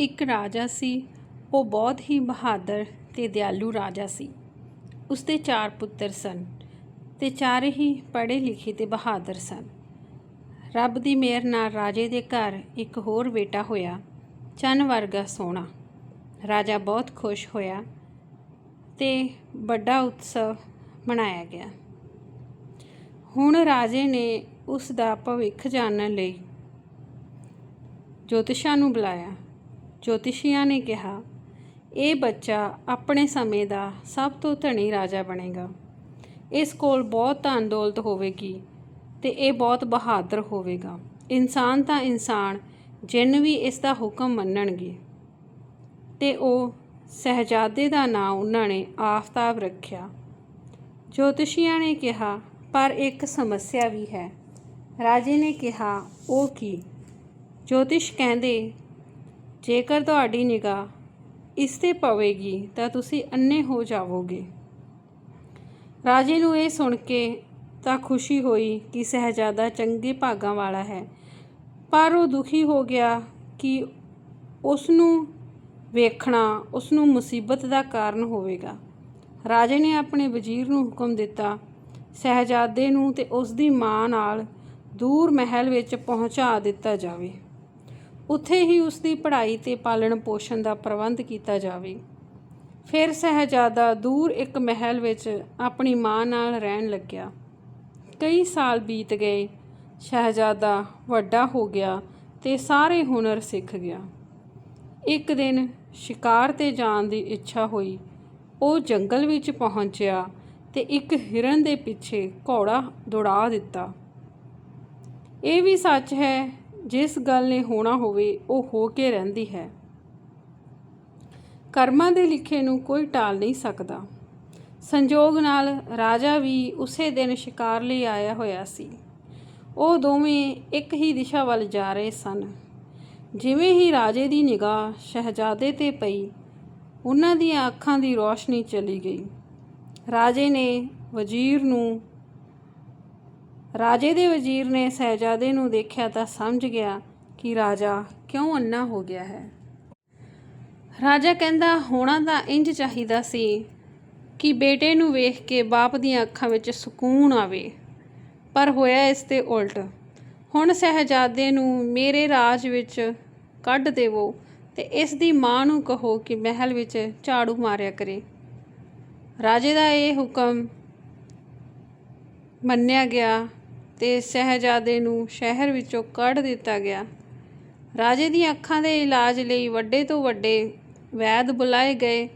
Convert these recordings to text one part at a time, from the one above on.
ਇੱਕ ਰਾਜਾ ਸੀ, ਉਹ ਬਹੁਤ ਹੀ ਬਹਾਦਰ ਤੇ ਦਿਆਲੂ ਰਾਜਾ ਸੀ। ਉਸਦੇ ਚਾਰ ਪੁੱਤਰ ਸਨ ਤੇ ਚਾਰੇ ਹੀ ਪੜ੍ਹੇ ਲਿਖੇ ਤੇ ਬਹਾਦਰ ਸਨ। ਰੱਬ ਦੀ ਮਿਹਰ ਨਾਲ ਰਾਜੇ ਦੇ ਘਰ ਇੱਕ ਹੋਰ ਬੇਟਾ ਹੋਇਆ, ਚੰਨ ਵਰਗਾ ਸੋਹਣਾ। ਰਾਜਾ ਬਹੁਤ ਖੁਸ਼ ਹੋਇਆ ਤੇ ਵੱਡਾ ਉਤਸਵ ਮਨਾਇਆ ਗਿਆ। ਹੁਣ ਰਾਜੇ ਨੇ ਉਸ ਦਾ ਭਵਿੱਖ ਜਾਣਨ ਲਈ ਜੋਤਿਸ਼ਾਂ ਨੂੰ ਬੁਲਾਇਆ। ਜੋਤਿਸ਼ੀਆਂ ਨੇ ਕਿਹਾ, ਇਹ ਬੱਚਾ ਆਪਣੇ ਸਮੇਂ ਦਾ ਸਭ ਤੋਂ ਧਨੀ ਰਾਜਾ ਬਣੇਗਾ। ਇਸ ਕੋਲ ਬਹੁਤ ਧਨ ਦੌਲਤ ਹੋਵੇਗੀ ਤੇ ਇਹ ਬਹੁਤ ਬਹਾਦਰ ਹੋਵੇਗਾ। ਇਨਸਾਨ ਤਾਂ ਇਨਸਾਨ, ਜਿੰਨ ਵੀ ਇਸ ਦਾ ਹੁਕਮ ਮੰਨਣਗੇ। ਤੇ ਉਹ ਸਹਜਾਦੇ ਦਾ ਨਾਂ ਉਹਨਾਂ ਨੇ ਆਫਤਾਬ ਰੱਖਿਆ। ਜੋਤਿਸ਼ੀਆਂ ਨੇ ਕਿਹਾ, ਪਰ ਇੱਕ ਸਮੱਸਿਆ ਵੀ ਹੈ। ਰਾਜੇ ਨੇ ਕਿਹਾ, ਉਹ ਕੀ? ਜੋਤਿਸ਼ ਕਹਿੰਦੇ ਜੇਕਰ ਤੁਹਾਡੀ ਨਿਗਾਹ ਇਸ ਤੇ ਪਵੇਗੀ ਤਾਂ ਤੁਸੀਂ ਅੰਨੇ ਹੋ ਜਾਵੋਗੇ। ਰਾਜੇ ਨੂੰ ਇਹ ਸੁਣ ਕੇ ਤਾਂ ਖੁਸ਼ੀ ਹੋਈ ਕਿ ਸਹਜਾਦਾ ਚੰਗੇ ਭਾਗਾਂ ਵਾਲਾ ਹੈ। ਪਰ ਉਹ ਦੁਖੀ ਹੋ ਗਿਆ ਕਿ ਉਸ ਨੂੰ ਵੇਖਣਾ ਉਸ ਨੂੰ ਮੁਸੀਬਤ ਦਾ ਕਾਰਨ ਹੋਵੇਗਾ। ਰਾਜੇ ਨੇ ਆਪਣੇ ਵਜ਼ੀਰ ਨੂੰ ਹੁਕਮ ਦਿੱਤਾ, ਸਹਜਾਦੇ ਨੂੰ ਤੇ ਉਸ ਦੀ ਮਾਂ ਨਾਲ ਦੂਰ ਮਹਿਲ ਵਿੱਚ ਪਹੁੰਚਾ ਦਿੱਤਾ ਜਾਵੇ। ਉੱਥੇ ਹੀ ਉਸ ਦੀ ਪੜ੍ਹਾਈ ਤੇ ਪਾਲਣ ਪੋਸ਼ਣ ਦਾ ਪ੍ਰਬੰਧ ਕੀਤਾ ਜਾਵੇ। ਫਿਰ ਸਹਜਾਦਾ ਦੂਰ ਇੱਕ ਮਹਿਲ ਵਿੱਚ ਆਪਣੀ ਮਾਂ ਨਾਲ ਰਹਿਣ ਲੱਗਿਆ। ਕਈ ਸਾਲ ਬੀਤ ਗਏ, ਸ਼ਹਿਜ਼ਾਦਾ ਵੱਡਾ ਹੋ ਗਿਆ ਤੇ ਸਾਰੇ ਹੁਨਰ ਸਿੱਖ ਗਿਆ। ਇੱਕ ਦਿਨ ਸ਼ਿਕਾਰ ਤੇ ਜਾਣ ਦੀ ਇੱਛਾ ਹੋਈ। ਉਹ ਜੰਗਲ ਵਿੱਚ ਪਹੁੰਚਿਆ ਤੇ ਇੱਕ ਹਿਰਨ ਦੇ ਪਿੱਛੇ ਘੋੜਾ ਦੌੜਾ ਦਿੱਤਾ। ਇਹ ਵੀ ਸੱਚ ਹੈ ਜਿਸ ਗੱਲ ਨੇ ਹੋਣਾ ਹੋਵੇ, ਉਹ ਹੋ ਕੇ ਰਹਿੰਦੀ ਹੈ। ਕਰਮਾਂ ਦੇ ਲਿਖੇ ਨੂੰ ਕੋਈ ਟਾਲ ਨਹੀਂ ਸਕਦਾ। ਸੰਜੋਗ ਨਾਲ ਰਾਜਾ ਵੀ ਉਸੇ ਦਿਨ ਸ਼ਿਕਾਰ ਲਈ ਆਇਆ ਹੋਇਆ ਸੀ। ਉਹ ਦੋਵੇਂ ਇੱਕ ਹੀ ਦਿਸ਼ਾ ਵੱਲ ਜਾ ਰਹੇ ਸਨ। ਜਿਵੇਂ ਹੀ ਰਾਜੇ ਦੀ ਨਿਗਾਹ ਸ਼ਹਿਜ਼ਾਦੇ ਤੇ ਪਈ, ਉਹਨਾਂ ਦੀਆਂ ਅੱਖਾਂ ਦੀ ਰੋਸ਼ਨੀ ਚਲੀ ਗਈ। ਰਾਜੇ ਨੇ ਵਜ਼ੀਰ ਨੂੰ ਰਾਜੇ ਦੇ ਵਜ਼ੀਰ ਨੇ ਸਹਿਜਾਦੇ ਨੂੰ ਦੇਖਿਆ ਤਾਂ ਸਮਝ ਗਿਆ ਕਿ ਰਾਜਾ ਕਿਉਂ ਅੰਨਾ ਹੋ ਗਿਆ ਹੈ। ਰਾਜਾ ਕਹਿੰਦਾ, ਹੋਣਾ ਤਾਂ ਇੰਜ ਚਾਹੀਦਾ ਸੀ ਕਿ ਬੇਟੇ ਨੂੰ ਵੇਖ ਕੇ ਬਾਪ ਦੀਆਂ ਅੱਖਾਂ ਵਿੱਚ ਸਕੂਨ ਆਵੇ, ਪਰ ਹੋਇਆ ਇਸ ਤੇ ਉਲਟ। ਹੁਣ ਸਹਿਜਾਦੇ ਨੂੰ ਮੇਰੇ ਰਾਜ ਵਿੱਚ ਕੱਢ ਦੇਵੋ ਤੇ ਇਸ ਦੀ ਮਾਂ ਨੂੰ ਕਹੋ ਕਿ ਮਹਿਲ ਵਿੱਚ ਝਾੜੂ ਮਾਰਿਆ ਕਰੇ। ਰਾਜੇ ਦਾ ਇਹ ਹੁਕਮ ਮੰਨਿਆ ਗਿਆ। ਤੇ ਸਹਿਜਾਦੇ ਨੂੰ ਸ਼ਹਿਰ ਵਿੱਚੋਂ ਕੱਢ ਦਿੱਤਾ ਗਿਆ। ਰਾਜੇ ਦੀਆਂ ਅੱਖਾਂ ਦੇ ਇਲਾਜ ਲਈ ਵੱਡੇ ਤੋਂ ਵੱਡੇ ਵੈਦ ਬੁਲਾਏ ਗਏ।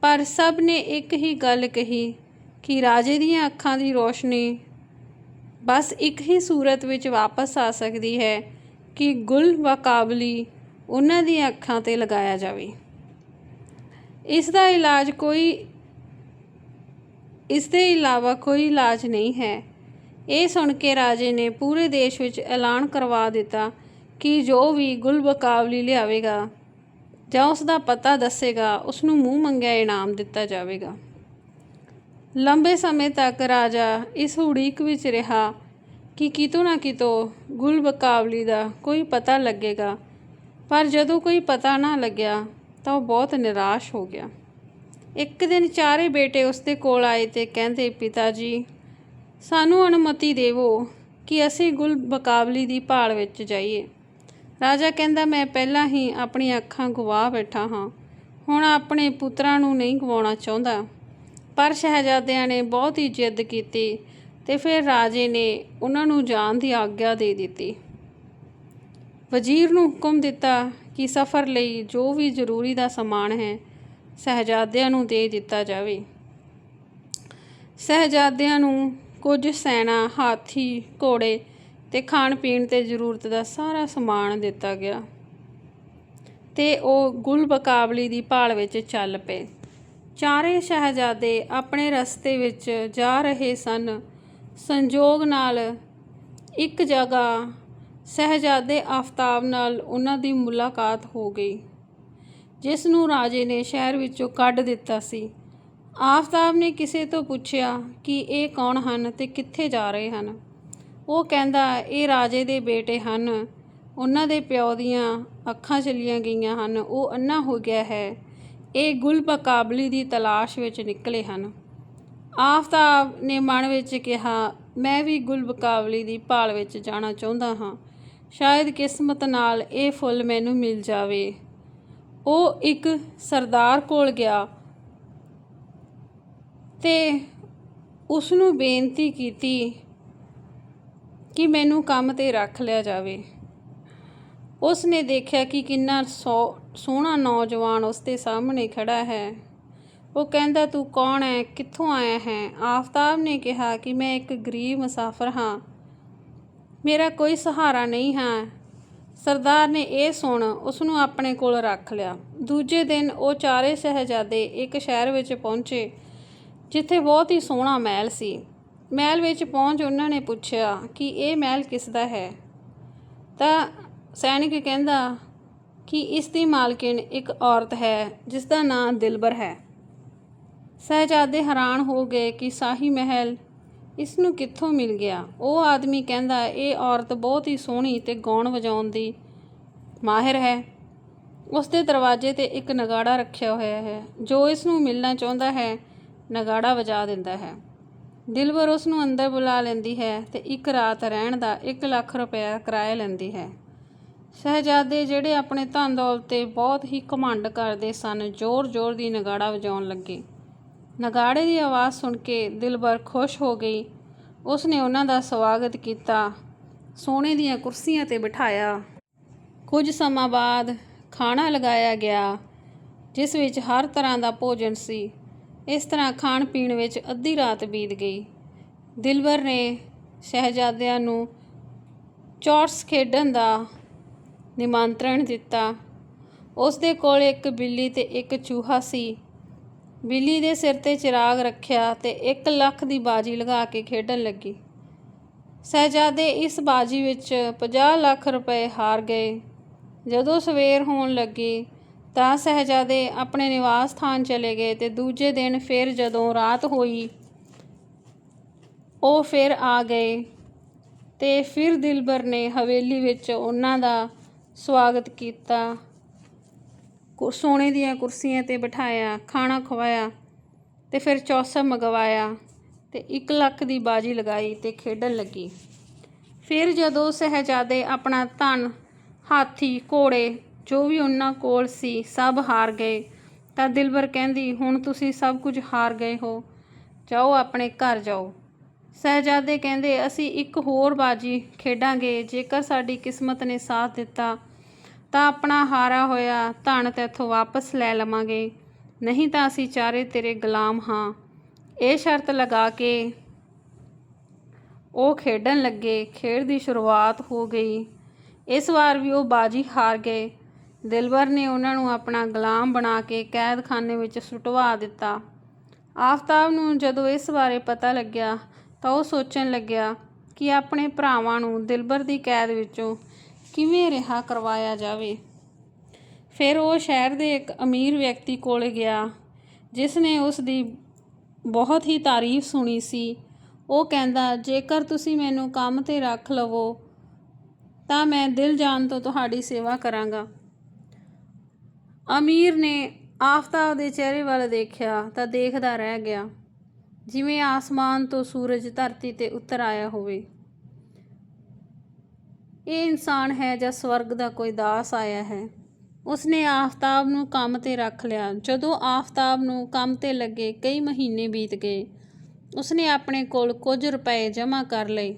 ਪਰ ਸਭ ਨੇ ਇੱਕ ਹੀ ਗੱਲ ਕਹੀ ਕਿ ਰਾਜੇ ਦੀਆਂ ਅੱਖਾਂ ਦੀ ਰੋਸ਼ਨੀ ਬਸ ਇੱਕ ਹੀ ਸੂਰਤ ਵਿੱਚ ਵਾਪਸ ਆ ਸਕਦੀ ਹੈ ਕਿ ਗੁਲ ਵਕਾਬਲੀ ਉਹਨਾਂ ਦੀਆਂ ਅੱਖਾਂ ਤੇ ਲਗਾਇਆ ਜਾਵੇ। ਇਸ ਦਾ ਇਲਾਜ ਕੋਈ, ਇਸ ਦੇ ਇਲਾਵਾ ਕੋਈ ਇਲਾਜ ਨਹੀਂ ਹੈ। ਇਹ ਸੁਣ ਕੇ ਰਾਜੇ ਨੇ ਪੂਰੇ ਦੇਸ਼ ਵਿੱਚ ਐਲਾਨ ਕਰਵਾ ਦਿੱਤਾ ਕਿ ਜੋ ਵੀ ਗੁਲ ਬਕਾਵਲੀ ਲਿਆਵੇਗਾ ਜਾਂ ਉਸ ਦਾ ਪਤਾ ਦੱਸੇਗਾ, ਉਸ ਨੂੰ ਮੂੰਹ ਮੰਗਿਆ ਇਨਾਮ ਦਿੱਤਾ ਜਾਵੇਗਾ। ਲੰਬੇ ਸਮੇਂ ਤੱਕ ਰਾਜਾ ਇਸ ਉਡੀਕ ਵਿੱਚ ਰਿਹਾ ਕਿ ਕਿਤੋਂ ਨਾ ਕਿਤੋਂ ਗੁਲ ਬਕਾਵਲੀ ਦਾ ਕੋਈ ਪਤਾ ਲੱਗੇਗਾ, ਪਰ ਜਦੋਂ ਕੋਈ ਪਤਾ ਨਾ ਲੱਗਿਆ ਤਾਂ ਉਹ ਬਹੁਤ ਨਿਰਾਸ਼ ਹੋ ਗਿਆ। ਇੱਕ ਦਿਨ ਚਾਰੇ ਬੇਟੇ ਉਸ ਦੇ ਕੋਲ ਆਏ ਤੇ ਕਹਿੰਦੇ, ਪਿਤਾ ਜੀ ਸਾਨੂੰ ਅਨੁਮਤੀ ਦੇਵੋ ਕਿ ਅਸੀਂ ਗੁਲ ਬਕਾਵਲੀ ਦੀ ਭਾਲ ਵਿੱਚ ਜਾਈਏ। ਰਾਜਾ ਕਹਿੰਦਾ, ਮੈਂ ਪਹਿਲਾਂ ਹੀ ਆਪਣੀਆਂ ਅੱਖਾਂ ਗਵਾ ਬੈਠਾ ਹਾਂ। ਹੁਣ ਆਪਣੇ ਪੁੱਤਰਾਂ ਨੂੰ ਨਹੀਂ ਗਵਾਉਣਾ ਚਾਹੁੰਦਾ। ਪਰ ਸ਼ਹਿਜ਼ਾਦਿਆਂ ਨੇ ਬਹੁਤ ਹੀ ਜਿੱਦ ਕੀਤੀ ਤੇ ਫਿਰ ਰਾਜੇ ਨੇ ਉਹਨਾਂ ਨੂੰ ਜਾਣ ਦੀ ਆਗਿਆ ਦੇ ਦਿੱਤੀ। ਵਜ਼ੀਰ ਨੂੰ ਹੁਕਮ ਦਿੱਤਾ ਕਿ ਸਫ਼ਰ ਲਈ ਜੋ ਵੀ ਜ਼ਰੂਰੀ ਦਾ ਸਮਾਨ ਹੈ, ਸਹਜਾਦਿਆਂ ਨੂੰ ਦੇ ਦਿੱਤਾ ਜਾਵੇ। ਸਹਜਾਦਿਆਂ ਨੂੰ ਕੁਝ ਸੈਨਾ, ਹਾਥੀ, ਘੋੜੇ ਤੇ ਖਾਣ ਪੀਣ ਤੇ ਜ਼ਰੂਰਤ ਦਾ ਸਾਰਾ ਸਮਾਨ ਦਿੱਤਾ ਗਿਆ ਤੇ ਉਹ ਗੁਲ ਬਕਾਬਲੀ ਦੀ ਭਾਲ ਵਿੱਚ ਚੱਲ ਪਏ। ਚਾਰੇ ਸ਼ਹਿਜ਼ਾਦੇ ਆਪਣੇ ਰਸਤੇ ਵਿੱਚ ਜਾ ਰਹੇ ਸਨ। ਸੰਜੋਗ ਨਾਲ ਇੱਕ ਜਗ੍ਹਾ ਸਹਜਾਦੇ ਆਫਤਾਬ ਨਾਲ ਉਹਨਾਂ ਦੀ ਮੁਲਾਕਾਤ ਹੋ ਗਈ, ਜਿਸ ਨੂੰ ਰਾਜੇ ਨੇ ਸ਼ਹਿਰ ਵਿੱਚੋਂ ਕੱਢ ਦਿੱਤਾ ਸੀ। ਆਫਤਾਬ ਨੇ ਕਿਸੇ ਤੋਂ ਪੁੱਛਿਆ ਕਿ ਇਹ ਕੌਣ ਹਨ ਤੇ ਕਿੱਥੇ ਜਾ ਰਹੇ ਹਨ? ਉਹ ਕਹਿੰਦਾ, ਇਹ ਰਾਜੇ ਦੇ ਬੇਟੇ ਹਨ। ਉਹਨਾਂ ਦੇ ਪਿਓ ਦੀਆਂ ਅੱਖਾਂ ਚਲੀਆਂ ਗਈਆਂ ਹਨ। ਉਹ ਅੰਨਾ ਹੋ ਗਿਆ ਹੈ। ਇਹ ਗੁਲ ਬਕਾਬਲੀ ਦੀ ਤਲਾਸ਼ ਵਿੱਚ ਨਿਕਲੇ ਹਨ। ਆਫਤਾਬ ਨੇ ਮਨ ਵਿੱਚ ਕਿਹਾ, ਮੈਂ ਵੀ ਗੁਲ ਬਕਾਬਲੀ ਦੀ ਭਾਲ ਵਿੱਚ ਜਾਣਾ ਚਾਹੁੰਦਾ ਹਾਂ। ਸ਼ਾਇਦ ਕਿਸਮਤ ਨਾਲ ਇਹ ਫੁੱਲ ਮੈਨੂੰ ਮਿਲ ਜਾਵੇ। ਉਹ ਇੱਕ ਸਰਦਾਰ ਕੋਲ ਗਿਆ। ਅਤੇ ਉਸ ਨੂੰ ਬੇਨਤੀ ਕੀਤੀ ਕਿ ਮੈਨੂੰ ਕੰਮ ਤੇ ਰੱਖ ਲਿਆ ਜਾਵੇ। ਉਸ ਨੇ ਦੇਖਿਆ ਕਿ ਕਿੰਨਾ ਸੋ- ਸੋਹਣਾ ਨੌਜਵਾਨ ਉਸ ਦੇ ਸਾਹਮਣੇ ਖੜਾ ਹੈ। ਉਹ ਕਹਿੰਦਾ, ਤੂੰ ਕੌਣ ਹੈ ਕਿੱਥੋਂ ਆਇਆ ਹੈ? ਆਫਤਾਬ ਨੇ ਕਿਹਾ ਕਿ ਮੈਂ ਇੱਕ ਗਰੀਬ ਮੁਸਾਫਰ ਹਾਂ। ਮੇਰਾ ਕੋਈ ਸਹਾਰਾ ਨਹੀਂ ਹੈ। ਸਰਦਾਰ ਨੇ ਇਹ ਸੁਣ ਉਸ ਨੂੰ ਆਪਣੇ ਕੋਲ ਰੱਖ ਲਿਆ। ਦੂਜੇ ਦਿਨ ਉਹ ਚਾਰੇ ਸ਼ਹਿਜ਼ਾਦੇ ਇੱਕ ਸ਼ਹਿਰ ਵਿੱਚ ਪਹੁੰਚੇ। ਜਿੱਥੇ ਬਹੁਤ ਹੀ ਸੋਹਣਾ ਮਹਿਲ ਸੀ। ਮਹਿਲ ਵਿੱਚ ਪਹੁੰਚ ਉਹਨਾਂ ਨੇ ਪੁੱਛਿਆ ਕਿ ਇਹ ਮਹਿਲ ਕਿਸ ਦਾ ਹੈ? ਤਾਂ ਸੈਨਿਕ ਕਹਿੰਦਾ ਕਿ ਇਸ ਦੀ ਮਾਲਕਿਨ ਇੱਕ ਔਰਤ ਹੈ, ਜਿਸ ਦਾ ਨਾਮ ਦਿਲਬਰ ਹੈ। ਸਹਿਜਾਦੇ ਹੈਰਾਨ ਹੋ ਗਏ ਕਿ ਸ਼ਾਹੀ ਮਹਿਲ ਇਸ ਨੂੰ ਕਿੱਥੋਂ ਮਿਲ ਗਿਆ? ਉਹ ਆਦਮੀ ਕਹਿੰਦਾ, ਇਹ ਔਰਤ ਬਹੁਤ ਹੀ ਸੋਹਣੀ ਤੇ ਗਾਉਣ ਵਜਾਉਣ ਦੀ ਮਾਹਿਰ ਹੈ। ਉਸ ਦੇ ਦਰਵਾਜ਼ੇ ਤੇ ਇੱਕ ਨਗਾੜਾ ਰੱਖਿਆ ਹੋਇਆ ਹੈ, ਜੋ ਇਸ ਨੂੰ ਮਿਲਣਾ ਚਾਹੁੰਦਾ ਹੈ। ਨਗਾੜਾ ਵਜਾ ਦਿੰਦਾ ਹੈ। ਦਿਲਬਰ ਉਸ ਨੂੰ ਅੰਦਰ ਬੁਲਾ ਲੈਂਦੀ ਹੈ ਤੇ ਇੱਕ ਰਾਤ ਰਹਿਣ ਦਾ 1 ਲੱਖ ਰੁਪਏ ਕਿਰਾਇਆ ਲੈਂਦੀ ਹੈ। ਸ਼ਹਿਜ਼ਾਦੇ ਜਿਹੜੇ ਆਪਣੇ ਧਨ ਦੌਲਤ ਤੇ ਬਹੁਤ ਹੀ ਘਮੰਡ ਕਰਦੇ ਸਨ, ਜ਼ੋਰ-ਜ਼ੋਰ ਦੀ ਨਗਾੜਾ ਵਜਾਉਣ ਲੱਗੇ। ਨਗਾੜੇ ਦੀ ਆਵਾਜ਼ ਸੁਣ ਕੇ ਦਿਲਬਰ ਖੁਸ਼ ਹੋ ਗਈ। ਉਸ ਨੇ ਉਹਨਾਂ ਦਾ ਸਵਾਗਤ ਕੀਤਾ। ਸੋਨੇ ਦੀਆਂ ਕੁਰਸੀਆਂ ਤੇ ਬਿਠਾਇਆ। ਕੁਝ ਸਮਾਂ ਬਾਅਦ ਖਾਣਾ ਲਗਾਇਆ ਗਿਆ, ਜਿਸ ਵਿੱਚ ਹਰ ਤਰ੍ਹਾਂ ਦਾ ਭੋਜਨ ਸੀ। ਇਸ ਤਰ੍ਹਾਂ ਖਾਣ ਪੀਣ ਵਿੱਚ ਅੱਧੀ ਰਾਤ ਬੀਤ ਗਈ। ਦਿਲਬਰ ਨੇ ਸ਼ਹਿਜ਼ਾਦਿਆਂ ਨੂੰ ਚੌਰਸ ਖੇਡਣ ਦਾ ਨਿਮੰਤਰਣ ਦਿੱਤਾ। ਉਸ ਦੇ ਕੋਲ ਇੱਕ ਬਿੱਲੀ ਤੇ ਇੱਕ ਚੂਹਾ ਸੀ। ਬਿੱਲੀ ਦੇ ਸਿਰ ਤੇ ਚਿਰਾਗ ਰੱਖਿਆ ਤੇ 1 ਲੱਖ ਦੀ ਬਾਜੀ ਲਗਾ ਕੇ ਖੇਡਣ ਲੱਗੀ। ਸਹਿਜਾਦੇ ਇਸ ਬਾਜੀ ਵਿੱਚ 50 ਲੱਖ ਰੁਪਏ ਹਾਰ ਗਏ। ਜਦੋਂ ਸਵੇਰ ਹੋਣ ਲੱਗੀ ਤਾਂ ਸਹਿਜਾਦੇ ਆਪਣੇ ਨਿਵਾਸ ਸਥਾਨ ਚਲੇ ਗਏ ਤੇ ਦੂਜੇ ਦਿਨ ਫਿਰ ਜਦੋਂ ਰਾਤ ਹੋਈ, ਉਹ ਫਿਰ ਆ ਗਏ ਤੇ ਫਿਰ ਦਿਲਬਰ ਨੇ ਹਵੇਲੀ ਵਿੱਚ ਉਹਨਾਂ ਦਾ ਸਵਾਗਤ ਕੀਤਾ। ਸੋਨੇ ਦੀਆਂ ਕੁਰਸੀਆਂ ਤੇ ਬਿਠਾਇਆ, ਖਾਣਾ ਖਵਾਇਆ ਤੇ ਫਿਰ ਚੌਸਾ ਮੰਗਵਾਇਆ ਤੇ 1 ਲੱਖ ਦੀ ਬਾਜੀ ਲਗਾਈ ਤੇ ਖੇਡਣ ਲੱਗੀ। ਫਿਰ ਜਦੋਂ ਸਹਿਜਾਦੇ ਆਪਣਾ ਧਨ, ਹਾਥੀ, ਘੋੜੇ ਜੋ ਵੀ ਉਹਨਾਂ ਕੋਲ ਸੀ, ਸਭ ਹਾਰ ਗਏ। ਤਾਂ ਦਿਲਬਰ ਕਹਿੰਦੀ, ਹੁਣ ਤੁਸੀਂ ਸਭ ਕੁਝ ਹਾਰ ਗਏ ਹੋ। ਜਾਓ, ਆਪਣੇ ਘਰ ਜਾਓ। ਸਹਿਜਾਦੇ ਕਹਿੰਦੇ, ਅਸੀਂ ਇੱਕ ਹੋਰ ਬਾਜੀ ਖੇਡਾਂਗੇ। ਜੇਕਰ ਸਾਡੀ ਕਿਸਮਤ ਨੇ ਸਾਥ ਦਿੱਤਾ, ਤਾਂ ਆਪਣਾ ਹਾਰਾ ਹੋਇਆ ਧਨ ਤੇਥੋਂ ਵਾਪਸ ਲੈ ਲਵਾਂਗੇ। ਨਹੀਂ ਤਾਂ ਅਸੀਂ ਚਾਰੇ ਤੇਰੇ ਗੁਲਾਮ ਹਾਂ। ਇਹ ਸ਼ਰਤ ਲਗਾ ਕੇ ਉਹ ਖੇਡਣ ਲੱਗੇ। ਖੇਡ ਦੀ ਸ਼ੁਰੂਆਤ ਹੋ ਗਈ। ਇਸ ਵਾਰ ਵੀ ਉਹ ਬਾਜੀ ਹਾਰ ਗਏ। ਦਿਲਬਰ ਨੇ ਉਹਨਾਂ ਨੂੰ ਆਪਣਾ ਗੁਲਾਮ ਬਣਾ ਕੇ ਕੈਦਖਾਨੇ ਵਿੱਚ ਸੁਟਵਾ ਦਿੱਤਾ। ਆਫਤਾਬ ਨੂੰ ਜਦੋਂ ਇਸ ਬਾਰੇ ਪਤਾ ਲੱਗਿਆ ਤਾਂ ਉਹ ਸੋਚਣ ਲੱਗਿਆ ਕਿ ਆਪਣੇ ਭਰਾਵਾਂ ਨੂੰ ਦਿਲਬਰ ਦੀ ਕੈਦ ਵਿੱਚੋਂ ਕਿਵੇਂ ਰਿਹਾ ਕਰਵਾਇਆ ਜਾਵੇ। ਫਿਰ ਉਹ ਸ਼ਹਿਰ ਦੇ ਇੱਕ ਅਮੀਰ ਵਿਅਕਤੀ ਕੋਲ ਗਿਆ, ਜਿਸ ਨੇ ਉਸ ਦੀ ਬਹੁਤ ਹੀ ਤਾਰੀਫ ਸੁਣੀ ਸੀ। ਉਹ ਕਹਿੰਦਾ, ਜੇਕਰ ਤੁਸੀਂ ਮੈਨੂੰ ਕੰਮ ਤੇ ਰੱਖ ਲਵੋ, ਤਾਂ ਮੈਂ ਦਿਲ ਜਾਨ ਤੋਂ ਤੁਹਾਡੀ ਸੇਵਾ ਕਰਾਂਗਾ। ਅਮੀਰ ਨੇ ਆਫਤਾਬ ਦੇ ਚਿਹਰੇ ਵੱਲ ਦੇਖਿਆ ਤਾਂ ਦੇਖਦਾ ਰਹਿ ਗਿਆ, ਜਿਵੇਂ ਆਸਮਾਨ ਤੋਂ ਸੂਰਜ ਧਰਤੀ ਤੇ ਉਤਰ ਆਇਆ ਹੋਵੇ। ਇਹ ਇਨਸਾਨ ਹੈ ਜਾਂ ਸਵਰਗ ਦਾ ਕੋਈ ਦਾਸ ਆਇਆ ਹੈ? ਉਸਨੇ ਆਫਤਾਬ ਨੂੰ ਕੰਮ ਤੇ ਰੱਖ ਲਿਆ। ਜਦੋਂ ਆਫਤਾਬ ਨੂੰ ਕੰਮ ਤੇ ਲੱਗੇ, ਕਈ ਮਹੀਨੇ ਬੀਤ ਗਏ। ਉਸਨੇ ਆਪਣੇ ਕੋਲ ਕੁਝ ਰੁਪਏ ਜਮ੍ਹਾਂ ਕਰ ਲਏ।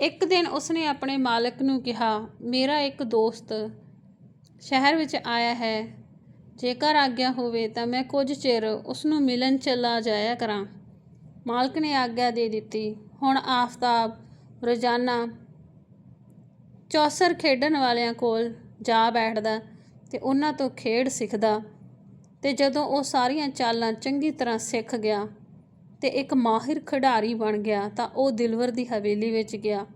ਇੱਕ ਦਿਨ ਉਸਨੇ ਆਪਣੇ ਮਾਲਕ ਨੂੰ ਕਿਹਾ, ਮੇਰਾ ਇੱਕ ਦੋਸਤ ਸ਼ਹਿਰ ਵਿੱਚ ਆਇਆ ਹੈ। ਜੇਕਰ ਆਗਿਆ ਹੋਵੇ ਤਾਂ ਮੈਂ ਕੁਝ ਚਿਰ ਉਸ ਨੂੰ ਮਿਲਣ ਚਲਾ ਜਾਇਆ ਕਰਾਂ। ਮਾਲਕ ਨੇ ਆਗਿਆ ਦੇ ਦਿੱਤੀ। ਹੁਣ ਆਫਤਾਬ, ਰੋਜ਼ਾਨਾ ਚੌਸਰ ਖੇਡਣ ਵਾਲਿਆਂ ਕੋਲ ਜਾ ਬੈਠਦਾ ਤੇ ਉਹਨਾਂ ਤੋਂ ਖੇਡ ਸਿੱਖਦਾ ਤੇ ਜਦੋਂ ਉਹ ਸਾਰੀਆਂ ਚਾਲਾਂ ਚੰਗੀ ਤਰ੍ਹਾਂ ਸਿੱਖ ਗਿਆ ਤੇ ਇੱਕ ਮਾਹਿਰ ਖਿਡਾਰੀ ਬਣ ਗਿਆ ਤਾਂ ਉਹ ਦਿਲਵਰ ਦੀ ਹਵੇਲੀ ਵਿੱਚ ਗਿਆ।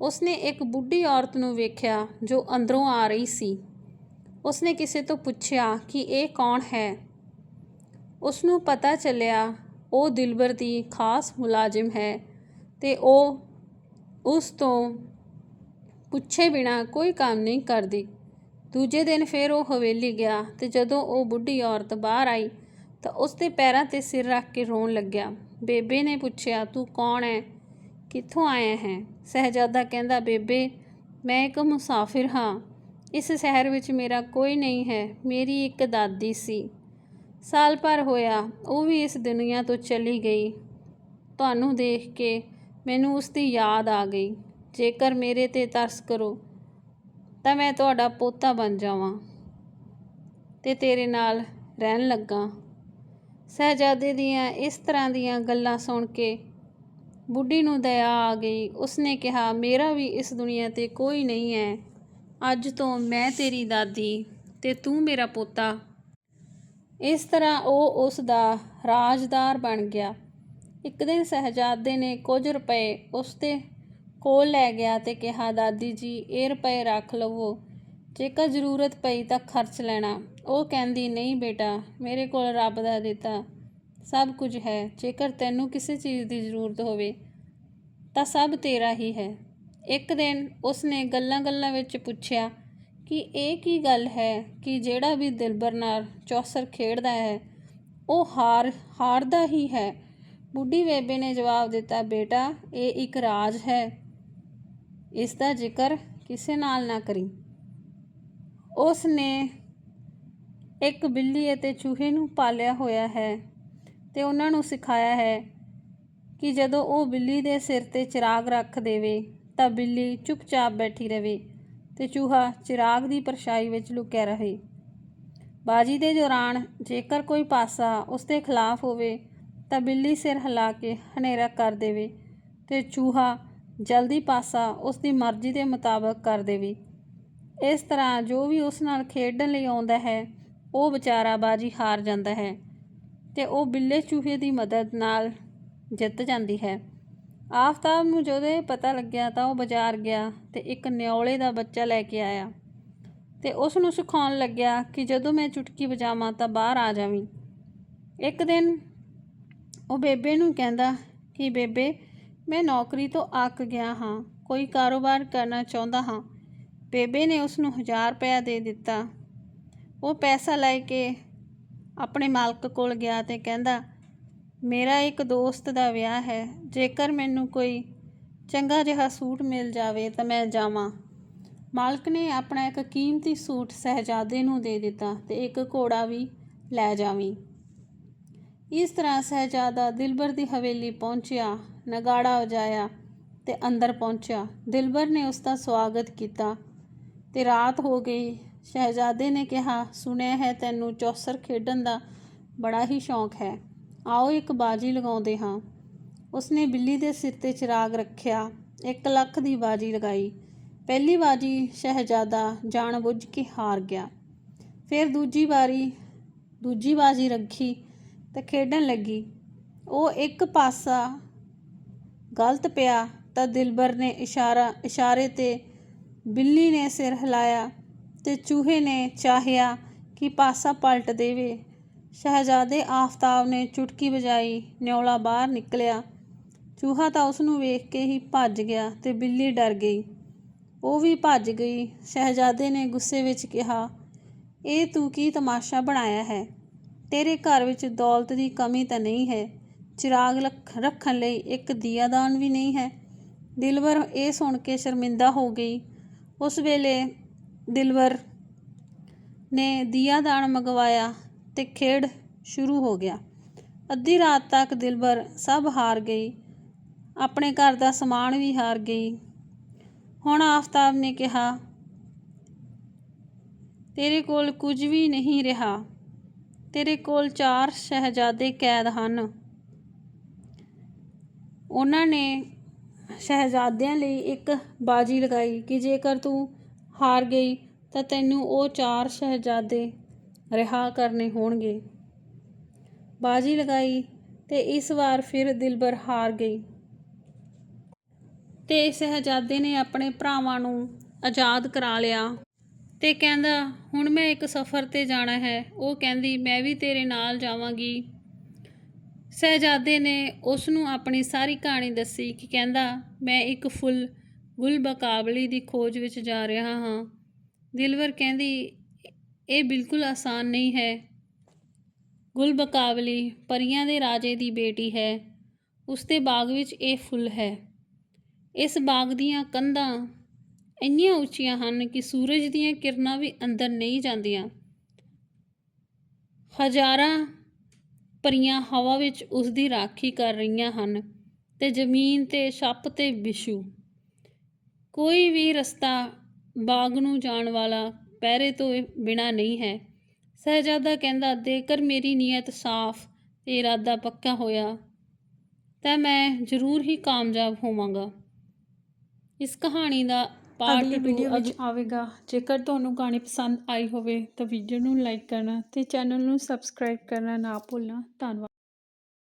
ਉਸਨੇ ਇੱਕ ਬੁੱਢੀ ਔਰਤ ਨੂੰ ਵੇਖਿਆ ਜੋ ਅੰਦਰੋਂ ਆ ਰਹੀ ਸੀ। ਉਸਨੇ ਕਿਸੇ ਤੋਂ ਪੁੱਛਿਆ ਕਿ ਇਹ ਕੌਣ ਹੈ? ਉਸ ਨੂੰ ਪਤਾ ਚੱਲਿਆ, ਉਹ ਦਿਲਬਰ ਦੀ ਖਾਸ ਮੁਲਾਜ਼ਮ ਹੈ ਤੇ ਉਹ ਉਸ ਤੋਂ ਪੁੱਛੇ ਬਿਨਾ ਕੋਈ ਕੰਮ ਨਹੀਂ ਕਰਦੀ। ਦੂਜੇ ਦਿਨ ਫਿਰ ਉਹ ਹਵੇਲੀ ਗਿਆ ਤੇ ਜਦੋਂ ਉਹ ਬੁੱਢੀ ਔਰਤ ਬਾਹਰ ਆਈ ਤਾਂ ਉਸ ਦੇ ਪੈਰਾਂ ਤੇ ਸਿਰ ਰੱਖ ਕੇ ਰੋਣ ਲੱਗਿਆ। ਬੇਬੇ ਨੇ ਪੁੱਛਿਆ, ਤੂੰ ਕੌਣ ਹੈ? ਕਿੱਥੋਂ ਆਇਆ ਹੈ? ਸਹਿਜਾਦਾ ਕਹਿੰਦਾ, ਬੇਬੇ, ਮੈਂ ਇੱਕ ਮੁਸਾਫਿਰ ਹਾਂ। ਇਸ ਸ਼ਹਿਰ ਵਿੱਚ ਮੇਰਾ ਕੋਈ ਨਹੀਂ ਹੈ, ਮੇਰੀ ਇੱਕ ਦਾਦੀ ਸੀ। ਸਾਲ ਭਰ ਹੋਇਆ, ਉਹ ਵੀ ਇਸ ਦੁਨੀਆ ਤੋਂ ਚਲੀ ਗਈ। ਤੁਹਾਨੂੰ ਦੇਖ ਕੇ ਮੈਨੂੰ ਉਸ ਦੀ ਯਾਦ ਆ ਗਈ। ਜੇਕਰ ਮੇਰੇ ਤੇ ਤਰਸ ਕਰੋ, ਤਾਂ ਮੈਂ ਤੁਹਾਡਾ ਪੋਤਾ ਬਣ ਜਾਵਾਂ ਤੇ ਤੇਰੇ ਨਾਲ ਰਹਿਣ ਲੱਗਾ। ਸਹਿਜਾਦੇ ਦੀਆਂ ਇਸ ਤਰ੍ਹਾਂ ਦੀਆਂ ਗੱਲਾਂ ਸੁਣ ਕੇ ਬੁੱਢੀ ਨੂੰ ਦਇਆ ਆ ਗਈ। ਉਸਨੇ ਕਿਹਾ, ਮੇਰਾ ਵੀ ਇਸ ਦੁਨੀਆ ਤੇ ਕੋਈ ਨਹੀਂ ਹੈ। ਅੱਜ ਤੋਂ ਮੈਂ ਤੇਰੀ ਦਾਦੀ ਤੇ ਤੂੰ ਮੇਰਾ ਪੋਤਾ। ਇਸ ਤਰ੍ਹਾਂ ਉਹ ਉਸ ਦਾ ਰਾਜਦਾਰ ਬਣ ਗਿਆ। ਇੱਕ ਦਿਨ ਸਹਿਜਾਦੇ ਨੇ ਕੁਝ ਰੁਪਏ ਉਸ ਦੇ ਕੋਲ ਲੈ ਗਿਆ ਤੇ ਕਿਹਾ, ਦਾਦੀ ਜੀ, ਇਹ ਰੁਪਏ ਰੱਖ ਲਵੋ। ਜੇਕਰ ਜ਼ਰੂਰਤ ਪਈ ਤਾਂ ਖਰਚ ਲੈਣਾ। ਉਹ ਕਹਿੰਦੀ, ਨਹੀਂ ਬੇਟਾ, ਮੇਰੇ ਕੋਲ ਰੱਬ ਦਾ ਦਿੱਤਾ ਸਭ ਕੁਝ ਹੈ। ਜੇਕਰ ਤੈਨੂੰ ਕਿਸੇ ਚੀਜ਼ ਦੀ ਜ਼ਰੂਰਤ ਹੋਵੇ ਤਾਂ ਸਭ ਤੇਰਾ ਹੀ ਹੈ। ਇੱਕ ਦਿਨ ਉਸਨੇ ਗੱਲਾਂ-ਗੱਲਾਂ ਵਿੱਚ ਪੁੱਛਿਆ ਕਿ ਇਹ ਕੀ ਗੱਲ ਹੈ ਕਿ ਜਿਹੜਾ ਵੀ ਦਿਲਬਰ ਨਾਲ ਚੌਸਰ ਖੇਡਦਾ ਹੈ, ਉਹ ਹਾਰ, ਹਾਰਦਾ ਹੀ ਹੈ। ਬੁੱਢੀ ਬੇਬੇ ਨੇ ਜਵਾਬ ਦਿੱਤਾ, ਬੇਟਾ, ਇਹ ਇੱਕ ਰਾਜ ਹੈ। ਇਸ ਦਾ ਜ਼ਿਕਰ ਕਿਸੇ ਨਾਲ ਨਾ ਕਰੀ। ਉਸ ਨੇ ਇੱਕ ਬਿੱਲੀ ਅਤੇ ਚੂਹੇ ਨੂੰ ਪਾਲਿਆ ਹੋਇਆ ਹੈ ਤੇ ਉਹਨਾਂ ਨੂੰ ਸਿਖਾਇਆ ਹੈ ਕਿ ਜਦੋਂ ਉਹ ਬਿੱਲੀ ਦੇ ਸਿਰ ਤੇ ਚਿਰਾਗ ਰੱਖ ਦੇਵੇ ਤਾਂ ਬਿੱਲੀ ਚੁੱਪਚਾਪ ਬੈਠੀ ਰਹੇ ਤੇ ਚੂਹਾ ਚਿਰਾਗ ਦੀ ਪਰਛਾਈ ਵਿੱਚ ਲੁਕਿਆ ਰਹੇ। ਬਾਜੀ ਦੇ ਦੌਰਾਨ ਜੇਕਰ ਕੋਈ ਪਾਸਾ ਉਸ ਦੇ ਖਿਲਾਫ ਹੋਵੇ ਤਾਂ ਬਿੱਲੀ ਸਿਰ ਹਿਲਾ ਕੇ ਹਨੇਰਾ ਕਰ ਦੇਵੇ ਤੇ ਚੂਹਾ ਜਲਦੀ ਪਾਸਾ ਉਸ ਦੀ ਮਰਜ਼ੀ ਦੇ ਮੁਤਾਬਕ ਕਰ ਦੇਵੇ। ਇਸ ਤਰ੍ਹਾਂ ਜੋ ਵੀ ਉਸ ਨਾਲ ਖੇਡਣ ਲਈ ਆਉਂਦਾ ਹੈ, ਉਹ ਵਿਚਾਰਾ ਬਾਜੀ ਹਾਰ ਜਾਂਦਾ ਹੈ ਤੇ ਉਹ ਬਿੱਲੇ ਚੂਹੇ ਦੀ ਮਦਦ ਨਾਲ ਜਿੱਤ ਜਾਂਦੀ ਹੈ। ਆਫਤਾਬ ਨੂੰ ਜਦੋਂ ਇਹ ਪਤਾ ਲੱਗਿਆ ਤਾਂ ਉਹ ਬਾਜ਼ਾਰ ਗਿਆ ਤੇ ਇੱਕ ਨਿਉਲੇ ਦਾ ਬੱਚਾ ਲੈ ਕੇ ਆਇਆ। ਤੇ ਉਸ ਨੂੰ ਸਿਖਾਉਣ ਲੱਗਿਆ ਕਿ ਜਦੋਂ ਮੈਂ ਚੁਟਕੀ ਵਜਾਵਾਂ ਤਾਂ ਬਾਹਰ ਆ ਜਾਵੀਂ। ਇੱਕ ਦਿਨ ਉਹ ਬੇਬੇ ਨੂੰ ਕਹਿੰਦਾ ਕਿ ਬੇਬੇ, ਮੈਂ ਨੌਕਰੀ ਤੋਂ ਅੱਕ ਗਿਆ ਹਾਂ, ਕੋਈ ਕਾਰੋਬਾਰ ਕਰਨਾ ਚਾਹੁੰਦਾ ਹਾਂ। ਬੇਬੇ ਨੇ ਉਸ ਨੂੰ 1000 ਰੁਪਇਆ ਦੇ ਦਿੱਤਾ। ਉਹ ਪੈਸਾ ਲੈ ਕੇ ਆਪਣੇ ਮਾਲਕ ਕੋਲ ਗਿਆ ਤੇ ਕਹਿੰਦਾ ਮੇਰਾ ਇੱਕ ਦੋਸਤ ਦਾ ਵਿਆਹ ਹੈ। ਜੇਕਰ ਮੈਨੂੰ ਕੋਈ ਚੰਗਾ ਜਿਹਾ ਸੂਟ ਮਿਲ ਜਾਵੇ ਤਾਂ ਮੈਂ ਜਾਵਾਂ। ਮਾਲਕ ਨੇ ਆਪਣਾ ਇੱਕ ਕੀਮਤੀ ਸੂਟ ਸਹਿਜਾਦੇ ਨੂੰ ਦੇ ਦਿੱਤਾ ਤੇ ਇੱਕ ਘੋੜਾ ਵੀ ਲੈ ਜਾਵੀਂ। ਇਸ ਤਰ੍ਹਾਂ ਸਹਿਜਾਦਾ ਦਿਲਬਰ ਦੀ ਹਵੇਲੀ ਪਹੁੰਚਿਆ, ਨਗਾੜਾ ਵਜਾਇਆ ਤੇ ਅੰਦਰ ਪਹੁੰਚਿਆ। ਦਿਲਬਰ ਨੇ ਉਸ ਦਾ ਸਵਾਗਤ ਕੀਤਾ ਤੇ ਰਾਤ ਹੋ ਗਈ। ਸ਼ਹਿਜ਼ਾਦੇ ਨੇ ਕਿਹਾ, ਸੁਣਿਆ ਹੈ ਤੈਨੂੰ ਚੌਸਰ ਖੇਡਣ ਦਾ ਬੜਾ ਹੀ ਸ਼ੌਂਕ ਹੈ। ਆਓ ਇੱਕ ਬਾਜੀ ਲਗਾਉਂਦੇ ਹਾਂ। ਉਸਨੇ ਬਿੱਲੀ ਦੇ ਸਿਰ ਤੇ ਚਿਰਾਗ ਰੱਖਿਆ। 1 ਲੱਖ ਦੀ ਬਾਜੀ ਲਗਾਈ। ਪਹਿਲੀ ਬਾਜੀ ਸ਼ਹਿਜ਼ਾਦਾ ਜਾਣਬੁੱਝ ਕੇ ਹਾਰ ਗਿਆ। ਫਿਰ ਦੂਜੀ ਵਾਰੀ ਦੂਜੀ ਬਾਜੀ ਰੱਖੀ ਤੇ ਖੇਡਣ ਲੱਗੀ। ਉਹ ਇੱਕ ਪਾਸਾ ਗਲਤ ਪਿਆ ਤਾਂ ਦਿਲਬਰ ਨੇ ਇਸ਼ਾਰਾ ਇਸ਼ਾਰੇ ਤੇ ਬਿੱਲੀ ਨੇ ਸਿਰ ਹਿਲਾਇਆ ਤੇ ਚੂਹੇ ਨੇ ਚਾਹਿਆ ਕਿ ਪਾਸਾ ਪਲਟ ਦੇਵੇ। ਸ਼ਹਿਜ਼ਾਦੇ ਆਫਤਾਬ ਨੇ ਚੁਟਕੀ ਵਜਾਈ, ਨਿਉਲਾ ਬਾਹਰ ਨਿਕਲਿਆ। ਚੂਹਾ ਤਾਂ ਉਸ ਨੂੰ ਵੇਖ ਕੇ ਹੀ ਭੱਜ ਗਿਆ ਤੇ ਬਿੱਲੀ ਡਰ ਗਈ। ਉਹ ਵੀ ਭੱਜ ਗਈ। ਸ਼ਹਿਜ਼ਾਦੇ ਨੇ ਗੁੱਸੇ ਵਿੱਚ ਕਿਹਾ, ਇਹ ਤੂੰ ਕੀ ਤਮਾਸ਼ਾ ਬਣਾਇਆ ਹੈ? ਤੇਰੇ ਘਰ ਵਿੱਚ ਦੌਲਤ ਦੀ ਕਮੀ ਤਾਂ ਨਹੀਂ ਹੈ। ਚਿਰਾਗ ਰੱਖਣ ਲਈ ਇੱਕ ਦੀਆਦਾਨ ਵੀ ਨਹੀਂ ਹੈ। ਦਿਲਵਰ ਇਹ ਸੁਣ ਕੇ ਸ਼ਰਮਿੰਦਾ ਹੋ ਗਈ। ਉਸ ਵੇਲੇ ਦਿਲਵਰ ਨੇ ਦੀਆਦਾਨ ਮੰਗਵਾਇਆ। ਤੇ ਖੇਡ ਸ਼ੁਰੂ ਹੋ ਗਿਆ। ਅੱਧੀ ਰਾਤ ਤੱਕ ਦਿਲਬਰ ਸਭ ਹਾਰ ਗਈ। ਆਪਣੇ ਘਰ ਦਾ ਸਮਾਨ ਵੀ ਹਾਰ ਗਈ। ਹੁਣ ਆਫਤਾਬ ਨੇ ਕਿਹਾ, ਤੇਰੇ ਕੋਲ ਕੁਝ ਵੀ ਨਹੀਂ ਰਿਹਾ। ਤੇਰੇ ਕੋਲ ਚਾਰ ਸ਼ਹਿਜ਼ਾਦੇ ਕੈਦ ਹਨ। ਉਹਨਾਂ ਨੇ ਸ਼ਹਿਜ਼ਾਦਿਆਂ ਲਈ ਇੱਕ ਬਾਜੀ ਲਗਾਈ ਕਿ ਜੇਕਰ ਤੂੰ ਹਾਰ ਗਈ ਤਾਂ ਤੈਨੂੰ ਉਹ ਚਾਰ ਸ਼ਹਿਜ਼ਾਦੇ ਰਿਹਾ ਕਰਨੇ ਹੋਣਗੇ। ਬਾਜੀ ਲਗਾਈ ਤੇ ਇਸ ਵਾਰ ਫਿਰ ਦਿਲਬਰ ਹਾਰ ਗਈ। ਤੇ ਸ਼ਹਿਜ਼ਾਦੇ ਨੇ ਆਪਣੇ ਭਰਾਵਾਂ ਨੂੰ ਆਜ਼ਾਦ ਕਰਾ ਲਿਆ ਤੇ ਕਹਿੰਦਾ, ਹੁਣ ਮੈਂ ਇੱਕ ਸਫ਼ਰ ਤੇ ਜਾਣਾ ਹੈ। ਉਹ ਕਹਿੰਦੀ, ਮੈਂ ਵੀ ਤੇਰੇ ਨਾਲ ਜਾਵਾਂਗੀ। ਸ਼ਹਿਜ਼ਾਦੇ ਨੇ ਉਸ ਨੂੰ ਆਪਣੀ ਸਾਰੀ ਕਹਾਣੀ ਦੱਸੀ ਕਿ ਕਹਿੰਦਾ, ਮੈਂ ਇੱਕ ਫੁੱਲ ਗੁਲ ਬਕਾਬਲੀ ਦੀ ਖੋਜ ਵਿੱਚ ਜਾ ਰਿਹਾ ਹਾਂ। ਦਿਲਵਰ ਕਹਿੰਦੀ ਇਹ ਬਿਲਕੁਲ ਆਸਾਨ ਨਹੀਂ ਹੈ। ਗੁਲ ਬਕਾਬਲੀ ਪਰੀਆਂ ਦੇ ਰਾਜੇ ਦੀ ਬੇਟੀ ਹੈ। ਉਸਦੇ ਬਾਗ ਵਿੱਚ ਇਹ ਫੁੱਲ ਹੈ। ਇਸ ਬਾਗ ਦੀਆਂ ਕੰਧਾਂ ਇੰਨੀਆਂ ਉੱਚੀਆਂ ਹਨ ਕਿ ਸੂਰਜ ਦੀਆਂ ਕਿਰਨਾਂ ਵੀ ਅੰਦਰ ਨਹੀਂ ਜਾਂਦੀਆਂ। ਹਜ਼ਾਰਾਂ ਪਰੀਆਂ ਹਵਾ ਵਿੱਚ ਉਸ ਦੀ ਰਾਖੀ ਕਰ ਰਹੀਆਂ ਹਨ ਤੇ ਜ਼ਮੀਨ ਤੇ ਛੱਪ ਤੇ ਵਿਸ਼ੂ ਕੋਈ ਵੀ ਰਸਤਾ ਬਾਗ ਨੂੰ ਜਾਣ ਵਾਲਾ ਪਹਿਰੇ ਤੋਂ ਬਿਨਾ ਨਹੀਂ ਹੈ। ਸਹਿਜਾਦਾ ਕਹਿੰਦਾ ਜੇਕਰ ਮੇਰੀ ਨੀਅਤ ਸਾਫ਼ ਤੇ ਇਰਾਦਾ ਪੱਕਾ ਹੋਇਆ ਤਾਂ ਮੈਂ ਜ਼ਰੂਰ ਹੀ ਕਾਮਯਾਬ ਹੋਵਾਂਗਾ। ਇਸ ਕਹਾਣੀ ਦਾ ਪਾਰਟ ਅਗਲੀ 2 ਵੀਡੀਓ ਵਿੱਚ ਆਵੇਗਾ। ਜੇਕਰ ਤੁਹਾਨੂੰ ਕਹਾਣੀ ਪਸੰਦ ਆਈ ਹੋਵੇ ਤਾਂ ਵੀਡੀਓ ਨੂੰ ਲਾਈਕ ਕਰਨਾ ਤੇ ਚੈਨਲ ਨੂੰ ਸਬਸਕ੍ਰਾਈਬ ਕਰਨਾ ਨਾ ਭੁੱਲਣਾ। ਧੰਨਵਾਦ।